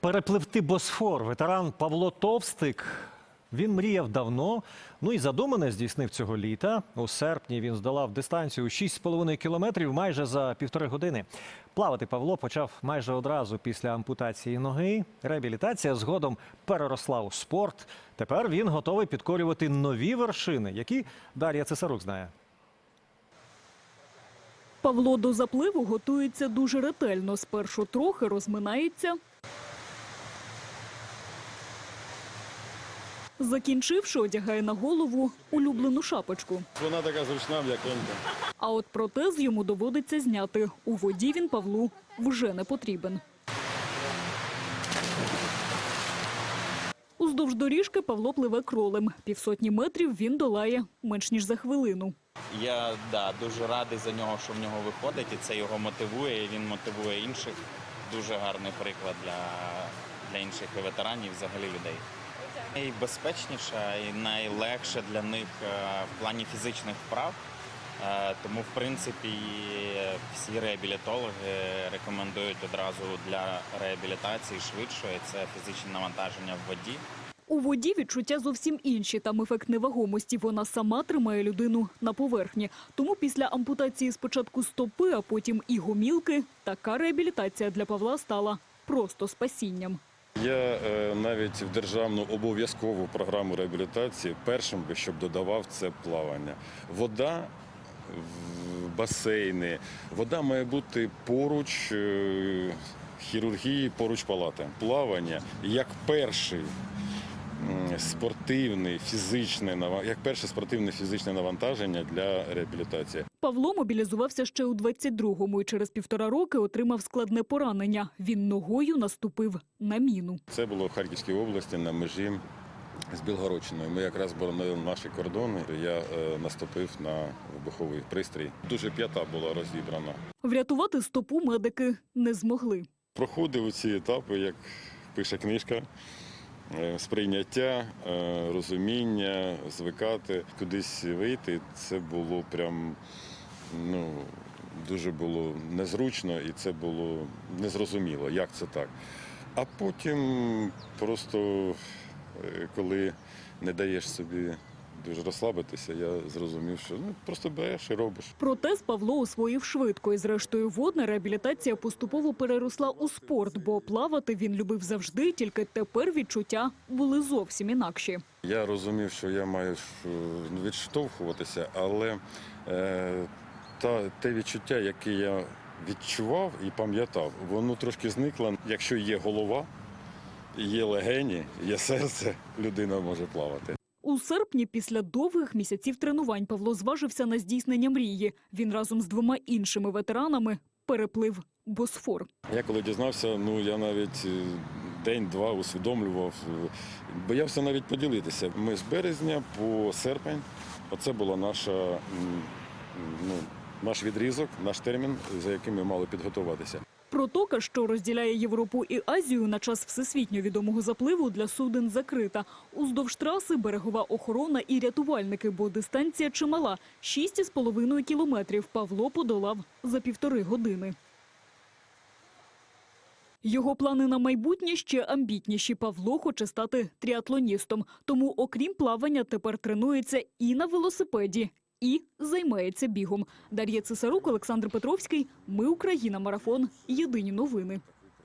Перепливти Босфор. Ветеран Павло Товстик. Він мріяв давно. Ну і задумане здійснив цього літа. У серпні він здолав дистанцію 6,5 кілометрів майже за півтори години. Плавати Павло почав майже одразу після ампутації ноги. Реабілітація згодом переросла у спорт. Тепер він готовий підкорювати нові вершини, які Дар'я Цесарук знає. Павло до запливу готується дуже ретельно. Спершу трохи розминається. Закінчивши, одягає на голову улюблену шапочку. Вона така зручна, м'якенька. А от протез йому доводиться зняти. У воді він Павлу вже не потрібен. Уздовж доріжки Павло пливе кролем. Півсотні метрів він долає менш ніж за хвилину. Я да, дуже радий за нього, що в нього виходить, і це його мотивує, і він мотивує інших. Дуже гарний приклад для, для інших ветеранів, взагалі людей. Найбезпечніше і найлегше для них е, в плані фізичних вправ. Е, Тому, в принципі, всі реабілітологи рекомендують одразу для реабілітації швидшої це фізичне навантаження в воді. У воді відчуття зовсім інші. Там ефект невагомості. Вона сама тримає людину на поверхні. Тому після ампутації спочатку стопи, а потім і гомілки, така реабілітація для Павла стала просто спасінням. Я е, навіть в державну обов'язкову програму реабілітації першим би, щоб додавав це плавання. Вода, басейни, вода має бути поруч е, хірургії, поруч палати. Плавання як перший м, спортивний фізичне як перше спортивне фізичне навантаження для реабілітації. Павло мобілізувався ще у 22-му і через півтора роки отримав складне поранення. Він ногою наступив на міну. Це було в Харківській області на межі з Білгородщиною. Ми якраз боронили наші кордони. Я е, наступив на вибуховий пристрій. Дуже п'ята була розібрана. Врятувати стопу медики не змогли. Проходив ці етапи, як пише книжка. Е, Сприйняття, е, розуміння, звикати, кудись вийти. Це було прям ну, дуже було незручно і це було незрозуміло, як це так. А потім просто, е, коли не даєш собі дуже розслабитися, я зрозумів, що ну, просто береш і робиш. Протез Павло освоїв швидко, і зрештою водна реабілітація поступово переросла у спорт, бо плавати він любив завжди, тільки тепер відчуття були зовсім інакші. Я розумів, що я маю е, відштовхуватися, але е, та, те відчуття, яке я відчував і пам'ятав, воно трошки зникло. Якщо є голова, є легені, є серце, людина може плавати. У серпні, після довгих місяців тренувань, Павло зважився на здійснення мрії. Він разом з двома іншими ветеранами переплив Босфор. Я коли дізнався, ну я навіть е, день-два усвідомлював, е, боявся навіть поділитися. Ми з березня по серпень, оце була наша ну, наш відрізок, наш термін, за яким ми мали підготуватися. Протока, що розділяє Європу і Азію на час всесвітньо відомого запливу для суден закрита. Уздовж траси берегова охорона і рятувальники, бо дистанція чимала – 6,5 кілометрів Павло подолав за півтори години. Його плани на майбутнє ще амбітніші. Павло хоче стати тріатлоністом. Тому, окрім плавання, тепер тренується і на велосипеді, і займається бігом. Дар'я Цесарук, Олександр Петровський. Ми Україна. Марафон. Єдині новини.